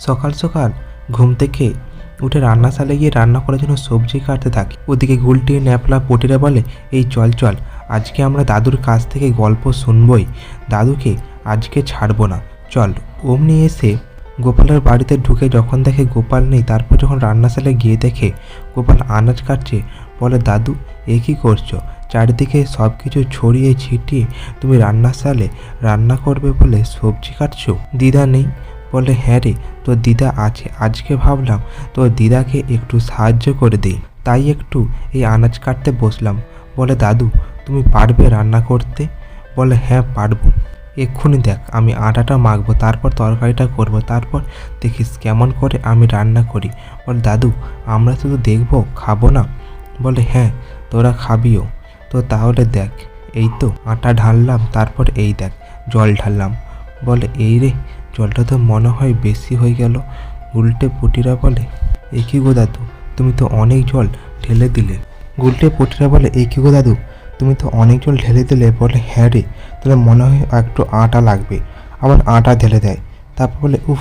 সকাল সকাল ঘুম থেকে উঠে রান্নাশালে গিয়ে রান্না করার জন্য সবজি কাটতে থাকি। ওদিকে গুলটি, ন্যাপলা, পটিরা বলে, এই চল চল, আজকে আমরা দাদুর কাছ থেকে গল্প শুনবই। দাদুকে আজকে ছাড়বো না। চল। অমনি এসে গোপালের বাড়িতে ঢুকে যখন দেখে গোপাল নেই, তারপর যখন রান্নাশালে গিয়ে দেখে গোপাল আনাজ কাটছে বলে, দাদু, এ কী করছ? চারিদিকে সব কিছু ছড়িয়ে ছিটিয়ে তুমি রান্নাশালে রান্না করবে বলে সবজি কাটছো? দিদা নেই। বলে হ্যাঁ রে, তোর দিদা আছে। আজকে ভাবলাম তোর দিদাকে একটু সাহায্য করে দিই। তাই একটু এই আনাজ কাটতে বসলাম। বলে, দাদু, তুমি পারবে রান্না করতে? বলে হ্যাঁ পারব। এক্ষুনি দেখ, আমি আটাটা মাখবো, তারপর তরকারিটা করব, তারপর দেখিস কেমন করে আমি রান্না করি। বলে, দাদু, আমরা শুধু দেখব, খাব না? বলে হ্যাঁ তোরা খাবিও। তো তাহলে দেখ, এই তো আটা ঢাললাম, তারপর এই দেখ, জল ঢাললাম। বলে, এই রে, জলটা তো মনে হয় বেশি হয়ে গেল। উল্টে পুটিরা বলে, এ কি গো দাদু, তুমি তো অনেক জল ঢেলে দিলে। গুলটে পুটিরা বলে, এ কি গো দাদু, তুমি তো অনেক জল ঢেলে দিলে। বলে হ্যাঁ রে তাহলে মনে হয় একটু আটা লাগবে। আবার আটা ঢেলে দেয়। তারপর বলে, উফ,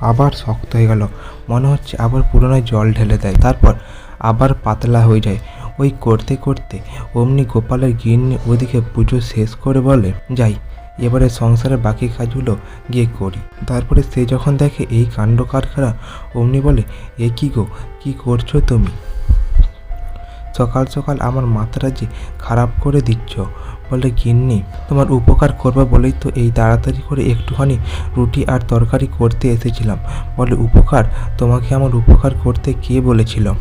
আবার শক্ত হয়ে গেল। মনে হচ্ছে আবার পুরোনো জল ঢেলে দেয়। তারপর আবার পাতলা হয়ে যায়। ওই করতে করতে অমনি গোপালের গিন্নি ওদিকে পুজো শেষ করে বলে, যাই, এবারে সংসারের বাকি কাজগুলো গিয়ে করি। তারপরে সে যখন দেখে এই কাণ্ড কারখানা, অমনি বলে, এ কী গো, কী করছ তুমি? সকাল সকাল আমার মাথাটা যে খারাপ করে দিচ্ছ। বলে, গিন্নি, তোমার উপকার করবে বলেই তো এই তাড়াতাড়ি করে একটুখানি রুটি আর তরকারি করতে এসেছিলাম। বলে, উপকার? তোমাকে আমার উপকার করতে কে বলেছিল?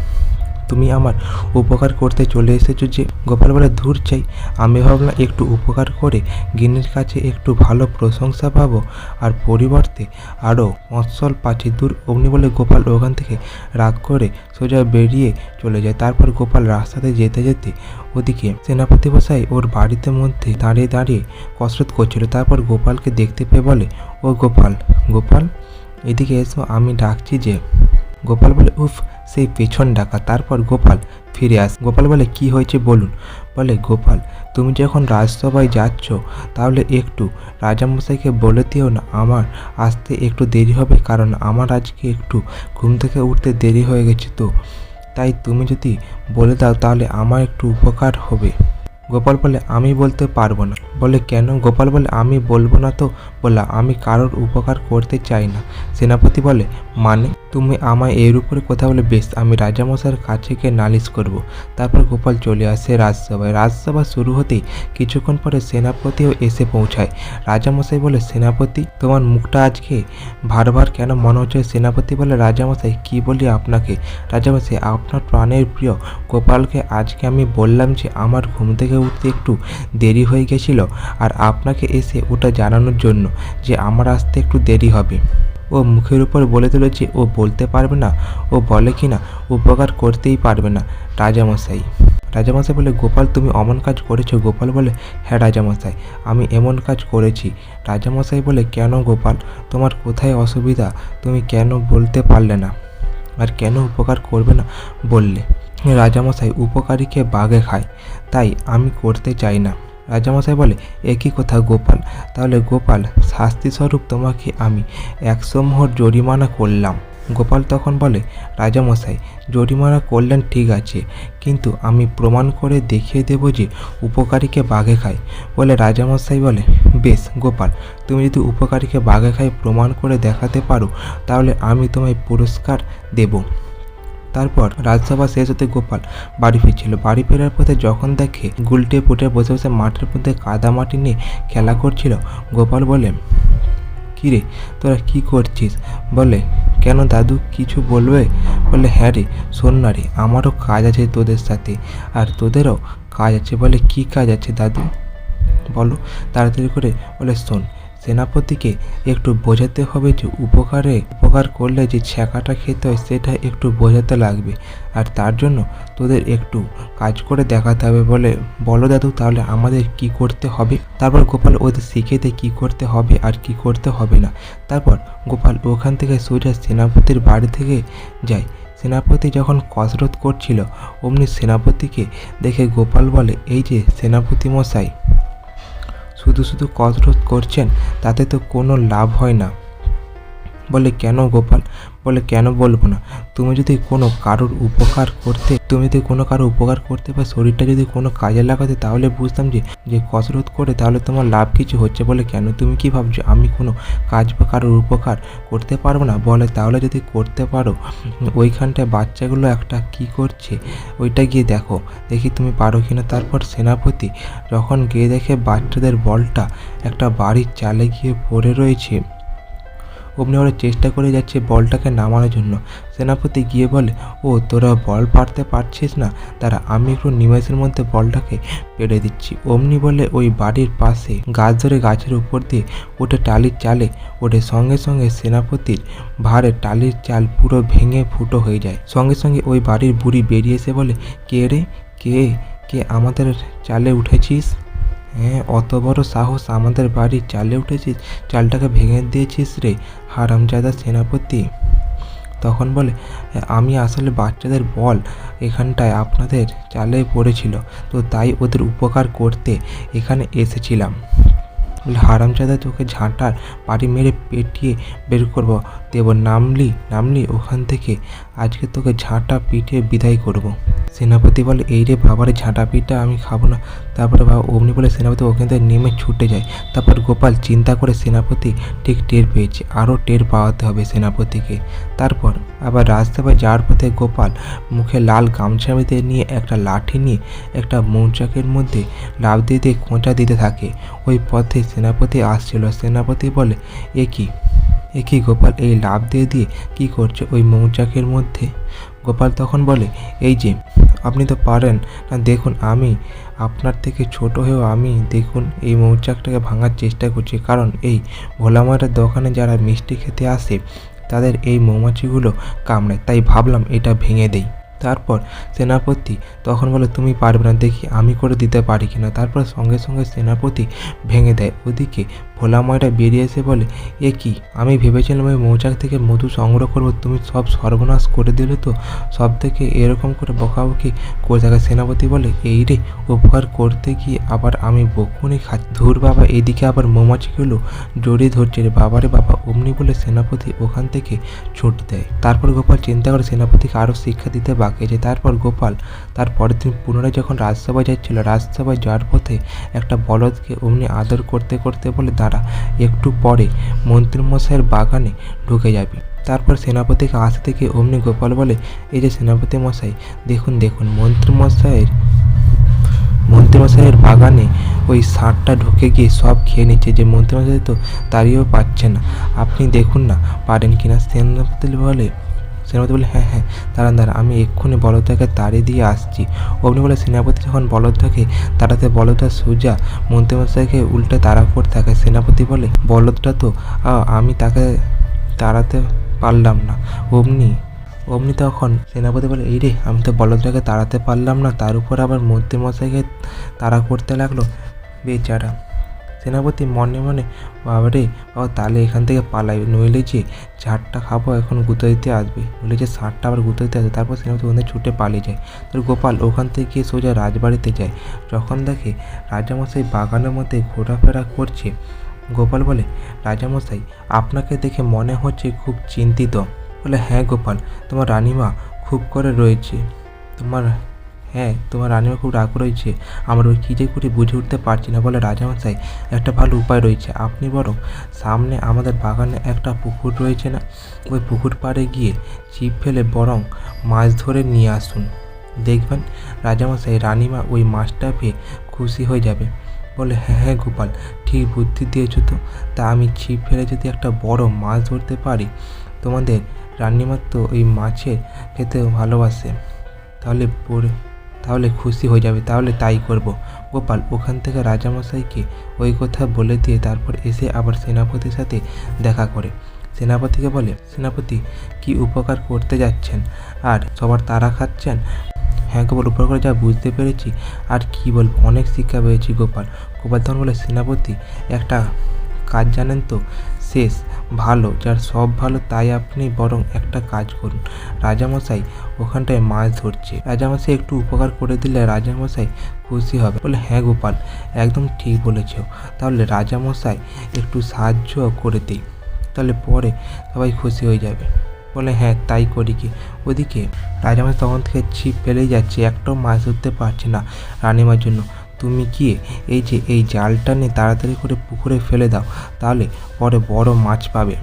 তুমি আমার উপকার করতে চলে এসেছ যে গোপাল বলে, ধূর চাই, আমি ভাবলাম একটু উপকার করে গিন্নির কাছে একটু ভালো প্রশংসা পাবো আর পরিবর্তে আরও মৎসল পাচ্ছি দূর অগ্নি বলে গোপাল ওখান থেকে রাগ করে সোজা বেরিয়ে চলে যায়। তারপর গোপাল রাস্তাতে যেতে যেতে ওদিকে সেনাপতি বসাই ওর বাড়িতে মধ্যে দাঁড়িয়ে দাঁড়িয়ে কসরত করছিল। তারপর গোপালকে দেখতে পেয়ে বলে, ও গোপাল গোপাল, এদিকে এসো, আমি ডাকছি যে। গোপাল বলে, উফ সেই পেছন ডাকা, তারপর গোপাল ফিরে আস। গোপাল বলে, কি হয়েছে বলুন? বলে, গোপাল, তুমি যখন রাজসভায় যাচ্ছ, তাহলে একটু রাজামশাইকে বলে দিও না, আমার আসতে একটু দেরি হবে, কারণ আমার আজকে একটু ঘুম থেকে উঠতে দেরি হয়ে গেছে তো। তাই তুমি যদি বলে দাও, তাহলে আমার একটু উপকার হবে। গোপাল বলে, আমি বলতে পারব না। বলে, কেন? গোপাল বলে, আমি বলব না তো। বলে, আমি কারোর উপকার করতে চাই না। সেনাপতি বলে মানে? তুমি আমায় এর উপরে কথা বলে বেশ আমি রাজামশাইয়ের কাছে গিয়ে নালিশ করব। তারপর গোপাল চলে আসে রাজসভায়। রাজসভা শুরু হতেই কিছুক্ষণ পরে সেনাপতিও এসে পৌঁছায়। রাজামশাই বলে, সেনাপতি, তোমার মুখটা আজকে ভারবার কেন মনে হচ্ছে সেনাপতি বলে? রাজামশাই, কি বলি আপনাকে? রাজামশাই, আপনার প্রাণের প্রিয় গোপালকে আজকে আমি বললাম যে আমার ঘুম থেকে উঠতে একটু দেরি হয়ে গেছিল। আর আপনাকে এসে ওটা জানানোর জন্য যে আমার আসতে একটু দেরি হবে। ও মুখের উপর বলে যে ও বলতে পারবে না, ও বলে কি না, উপকার করতেই পারবে না, রাজামশাই। রাজামশাই বলে, গোপাল, তুমি অমন কাজ করেছ? গোপাল বলে হ্যাঁ রাজামশাই, আমি এমন কাজ করেছি। রাজামশাই বলে, কেন গোপাল? তোমার কোথায় অসুবিধা? তুমি কেন বলতে পারলে না? আর কেন উপকার করবে না? বললে, রাজামশাই উপকারীকে বাঘে খায়, তাই আমি করতে চাই না। রাজামশাই বলে একই কথা গোপাল? তাহলে গোপাল, শাস্তিস্বরূপ তোমাকে আমি একশো মোহর জরিমানা করলাম। গোপাল তখন বলে, রাজামশাই, জরিমানা করলেন ঠিক আছে, কিন্তু আমি প্রমাণ করে দেখিয়ে দেব যে উপকারীকে বাঘে খায়। বলে রাজামশাই বলে, বেশ গোপাল, তুমি যদি উপকারীকে বাঘে খায় প্রমাণ করে দেখাতে পারো, তাহলে আমি তোমায় পুরস্কার দেবো। তারপর রাজসভা শেষ হতে গোপাল বাড়ি ফিরছিল। বাড়ি ফেরার পথে যখন দেখে গুলটে পুটে বসে বসে মাঠের মধ্যে কাদা মাটি নিয়ে খেলা করছিল, গোপাল বলে, কী রে, তোরা কী করছিস? বলে, কেন দাদু, কিছু বলবে? বলে হ্যাঁ রে, শোন না রে, আমারও কাজ আছে তোদের সাথে, আর তোদেরও কাজ আছে। বলে, কী কাজ আছে দাদু? বলো, তাড়াতাড়ি করে বলে, শোন সেনাপতিকে একটু বোঝাতে হবে যে উপকারে উপকার করলে যে ছ্যাঁকাটা খেতে হয় সেটা একটু বোঝাতে লাগবে। আর তার জন্য তোদের একটু কাজ করে দেখাতে হবে বলে, বলো দাদু তাহলে আমাদের কি করতে হবে? তারপর গোপাল ওদের শিখে দেয় কী করতে হবে আর কি করতে হবে না। তারপর গোপাল ওখান থেকে সোজা সেনাপতির বাড়ি থেকে যায়। সেনাপতি যখন কসরত করছিল, অমনি সেনাপতিকে দেখে গোপাল বলে, এই যে সেনাপতি মশাই শুধু শুধু কসরত করছেন তাতে তো কোনো লাভ হয় না। বলে কেন গোপাল? বলে কেন বলব না? তুমি যদি কোনো কারোর উপকার করতে, তুমি যদি কোনো কারোর উপকার করতে বা শরীরটা যদি কোনো কাজে লাগাতে, তাহলে বুঝতাম যে যে কসরত করে তাহলে তোমার লাভ কিছু হচ্ছে বলে কেন? তুমি কি ভাবছ আমি কোনো কাজ বা কারোর উপকার করতে পারব না? বলে তাহলে যদি করতে পারো, ওইখানটায় বাচ্চাগুলো একটা কি করছে? ওইটা গিয়ে দেখো। দেখি তুমি পারো কিনা। তারপর সেনাপতি যখন গিয়ে দেখে বাচ্চাদের বলটা একটা বাড়ির চালে গিয়ে পড়ে রয়েছে অমনি ওরা চেষ্টা করে যাচ্ছে বলটাকে নামানোর জন্য। সেনাপতি গিয়ে বলে, ও, তোরা বল পারতে পারছিস না? তারা আমি একটু নিমেষের মধ্যে বলটাকে পেড়ে দিচ্ছি। অমনি বলে ওই বাড়ির পাশে গাছ ধরে গাছের উপর দিয়ে ওঠে টালির চালে ওঠে। সঙ্গে সঙ্গে সেনাপতির ভারে টালির চাল পুরো ভেঙে ফুটো হয়ে যায়। সঙ্গে সঙ্গে ওই বাড়ির বুড়ি বেরিয়ে এসে বলে, কে রে? কে? কে আমাদের চালে উঠেছিস? হ্যাঁ অত বড় সাহস আমাদের বাড়ির চালে উঠেছিস চালটাকে ভেঙে দিয়েছিস রে, হারামজাদা সেনাপতি। তখন বলে আমি আসলে বাচ্চাদের বল, এখানটায় আপনাদের চালে পড়েছিল, তো তাই ওদের উপকার করতে এখানে এসেছিলাম। হারামজাদা তোকে ঝাঁটার বাড়ি মেরে পেটিয়ে বের করব দেব নামলি নামলি, ওখান থেকে আজকে তোকে ঝাঁটা পিঠে বিদায় করব। সেনাপতি বলে, এই রে বাবারে, ঝাঁটা পিঠটা আমি খাব না। তারপরে বাবা অমনি বলে, সেনাপতি ওখান থেকে নেমে ছুটে যায়। তারপর গোপাল চিন্তা করে সেনাপতি ঠিক টের পেয়েছে আরও টের পাওয়াতে হবে সেনাপতিকে। তারপর আবার রাজসভায় যাওয়ার পথে গোপাল মুখে লাল গামছা বেঁধে নিয়ে একটা লাঠি নিয়ে একটা মৌচাকের মধ্যে লাভ দিয়ে খোঁচা দিতে থাকে। ওই পথে সেনাপতি আসছিল। সেনাপতি বলে, এ কি? এ কি গোপাল এই লাভ দিয়ে দিয়ে কি করছে ওই মৌচাকের মধ্যে? গোপাল তখন বলে, এই যে, আপনি তো পারেন। না, দেখুন, আমি, আপনার থেকে ছোট হয়েও আমি দেখুন এই মৌচাকটাকে ভাঙার চেষ্টা করছি। কারণ এই ভোলামারের দোকানে যারা মিষ্টি খেতে আসে, তাদের এই মৌমাছিগুলো কামড়ায়। তাই ভাবলাম এটা ভেঙে দেই। তারপর সেনাপতি তখন বলে, তুমি পারবে না, দেখি আমি করে দিতে পারি কিনা। তারপর সঙ্গে সঙ্গে সেনাপতি ভেঙে দেয়। ওদিকে ভোলা ময়রা বেরিয়ে এসে বলে, এ কি? আমি ভেবেছিলাম ওই মৌচাক থেকে মধু সংগ্রহ করব, তুমি সব সর্বনাশ করে দিলে তো? সব থেকে এরকম করে বকাবকি করে থাকে সেনাপতি বলে, এই রে উপকার করতে গিয়ে আবার আমি বকুনি খাচ্ছি ধুর বাবা, এদিকে আবার মৌমাছিগুলো জড়িয়ে ধরছে রে বাবারে বাবা, অমনি বলে সেনাপতি ওখান থেকে ছুট দেয়। তারপর গোপাল চিন্তা করে সেনাপতিকে আরও শিক্ষা দিতে বাকি আছে। তারপর গোপাল তার পরের দিন পুনরায় যখন রাজসভায় যাচ্ছিল, রাজসভায় যাওয়ার পথে একটা বলদকে অমনি আদর করতে করতে বলে দাঁড়া একটু পরে মন্ত্রীমশাইয়ের বাগানে ঢুকে যাবি। তারপর সেনাপতিকে আসতে থেকে অমনি গোপাল বলে, এই যে সেনাপতি মশাই দেখুন দেখুন, মন্ত্রীমশাইয়ের মন্ত্রীমশাইয়ের বাগানে ওই ষাঁড়টা ঢুকে গিয়ে সব খেয়ে নিচ্ছে। যে মন্ত্রীমশাই তো তাড়িয়েও পাচ্ছে না। আপনি দেখুন না, পারেন কিনা? সেনাপতি বলে সেনাপতি বলে হ্যাঁ হ্যাঁ দাঁড়ান দাঁড়ান, আমি এক্ষুনি বলদটাকে তাড়িয়ে দিয়ে আসছি। অমনি বলে, সেনাপতি যখন বলদটাকে তাড়াতে বলদটা সোজা মন্ত্রীমশাইকে উল্টে তাড়া করতে থাকে, সেনাপতি বলে, বলদটা তো আমি তাকে তাড়াতে পারলাম না। অমনি অমনি তখন, সেনাপতি বলে, এই রে, আমি তো বলদটাকে তাড়াতে পারলাম না, তার উপর আবার মন্ত্রীমশাইকে তাড়া করতে লাগল, বেচারা। সেনাপতি মনে মনে, বাবারে, বাবা, তাহলে এখান থেকে পালাই। নইলে যে ঝাড়টা খাব, এখন গুঁতো দিতে আসবে। নইলে যে ষাঁড়টা আবার গুঁতো দিতে আসবে, তারপর সেনাপতি ওখানে ছুটে পালিয়ে যায়। তো গোপাল ওখান থেকে গিয়ে সোজা রাজবাড়িতে যায়। যখন দেখে রাজামশাই বাগানের মধ্যে ঘোরাফেরা করছে, গোপাল বলে, রাজামশাই, আপনাকে দেখে মনে হচ্ছে খুব চিন্তিত। বলে হ্যাঁ গোপাল, তোমার রানিমা খুব করে রয়েছে। তোমার হ্যাঁ তোমার রানিমা খুব রাগ রয়েছে আমার ওই কী যে করি বুঝে উঠতে পারছি না বলে রাজামশাই, একটা ভালো উপায় রয়েছে। আপনি বরং সামনে আমাদের বাগানে একটা পুকুর রয়েছে না, ওই পুকুর পাড়ে গিয়ে ছিপ ফেলে বরং মাছ ধরে নিয়ে আসুন। দেখবেন রাজামশাই, রানিমা ওই মাছটা পেয়ে খুশি হয়ে যাবে। বলে হ্যাঁ হ্যাঁ গোপাল, ঠিক বুদ্ধি দিয়েছ তো। তা আমি ছিপ ফেলে যদি একটা বড় মাছ ধরতে পারি, তোমাদের রান্নিমার তো ওই মাছের খেতে ভালোবাসে। তাহলে পরে তাহলে খুশি হয়ে যাবে, তাহলে তাই করব। গোপাল ওখান থেকে রাজামশাইকে ওই কথা বলে দিয়ে তারপর এসে আবার সেনাপতির সাথে দেখা করে। সেনাপতিকে বলে, সেনাপতি, কি উপকার করতে যাচ্ছেন? আর সবার তারা খাচ্ছেন? হ্যাঁ গোপাল, উপকার করে যা বুঝতে পেরেছি। আর কি বলব, অনেক শিক্ষা পেয়েছি গোপাল। গোপাল তখন বলে, সেনাপতি, একটা কাজ জানেন তো? শেষ ভালো, যার সব ভালো তাই আপনি বরং একটা কাজ করুন। রাজামশাই ওখানটায় মাছ ধরছে। রাজামশাই একটু উপকার করে দিলে রাজামশাই খুশি হবে। বলে হ্যাঁ গোপাল, একদম ঠিক বলেছ। তাহলে রাজামশাই একটু সাহায্য করে দিই, তাহলে পরে সবাই খুশি হয়ে যাবে। বলে হ্যাঁ তাই করি কি? ওদিকে রাজামশাই তখন থেকে ছিপ ফেলেই যাচ্ছে, একটাও মাছ ধরতে পারছে না রানিমার জন্য। তুমি গিয়ে এই যে এই জালটা নিয়ে তাড়াতাড়ি করে পুকুরে ফেলে দাও, তাহলে পরে বড় মাছ পাবে।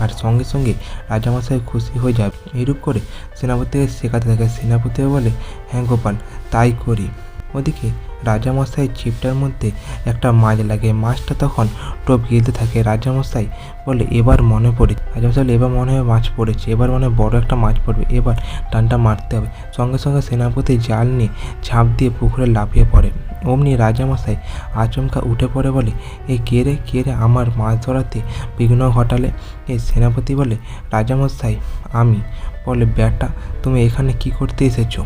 আর সঙ্গে সঙ্গে রাজামশাই খুশি হয়ে যাবে। এইরূপ করে সেনাপতিকে শেখাতে থাকে। সেনাপতি বলে হ্যাঁ গোপাল, তাই করি। ওদিকে রাজামশাই ছিপটার মধ্যে একটা মাছ লাগে। মাছটা তখন টোপ গিলতে থাকে। রাজামশাই বলে, এবার মনে পড়ে। রাজামশাই বলে, এবার মনে হয় মাছ পড়েছে। এবার মনে বড় একটা মাছ পড়বে। এবার টানটা মারতে হবে। সঙ্গে সঙ্গে সেনাপতি জাল নিয়ে ঝাঁপ দিয়ে পুকুরে লাফিয়ে পড়ে। অমনি রাজামশাই আচমকা উঠে পড়ে বলে, এ কে রে কে রে আমার মাছ ধরাতে? বিঘ্ন ঘটালে এ সেনাপতি বলে, রাজামশাই, আমি। বলে, ব্যাটা, তুমি এখানে কি করতে এসেছ?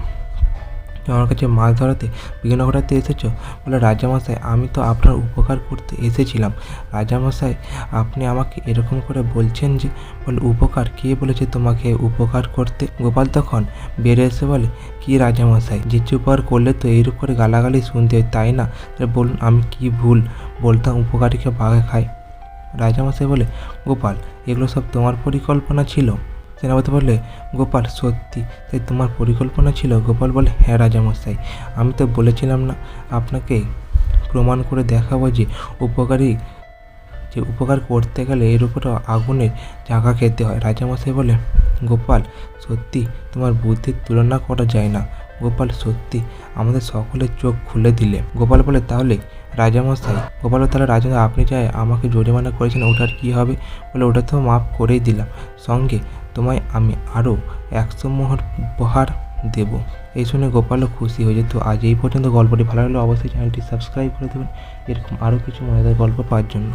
আমার কাছে মাছ ধরাতে, বিঘ্ন ঘটাতে এসেছ? বলে রাজামশাই, আমি তো আপনার উপকার করতে এসেছিলাম। রাজামশাই, আপনি আমাকে এরকম করে বলছেন যে, বলে উপকার? কে বলেছে তোমাকে উপকার করতে? গোপাল তখন বেড়ে এসে বলে, কি রাজামশাই, যে উপকার করলে তো এইরূপ করে গালাগালি শুনতে হয়, তাই না? বলুন, আমি কি ভুল বলতাম উপকারীকে বাঘে খায়? রাজামশাই বলে, গোপাল, এগুলো সব তোমার পরিকল্পনা ছিল? সেনাপতি বললে, গোপাল, সত্যি, তাই তোমার পরিকল্পনা ছিল? গোপাল বলে হ্যাঁ রাজামশাই, আমি তো বলেছিলাম না, আপনাকে প্রমাণ করে দেখাবো যে উপকারী, যে উপকার করতে গেলে এর উপরে আগুনের জাগা খেতে হয়। রাজামশাই বলে গোপাল, সত্যি, তোমার বুদ্ধির তুলনা করা যায় না। গোপাল, সত্যি, আমাদের সকলের চোখ খুলে দিলে। গোপাল বলে, তাহলে রাজামশাই গোপাল তাহলে রাজা আপনি চাই, আমাকে জরিমানা করেছেন, ওটার কি হবে বলে ওটা তো মাফ করেই দিলাম। সঙ্গে তোমায় আমি আরও একশো মোহর উপহার দেব। এই শুনে গোপালও খুশি হয়ে যেত। আজ এই পর্যন্ত গল্পটি ভালো লাগলে অবশ্যই চ্যানেলটি সাবস্ক্রাইব করে দেবেন। এরকম আরও কিছু মজাদার গল্প পাওয়ার জন্য।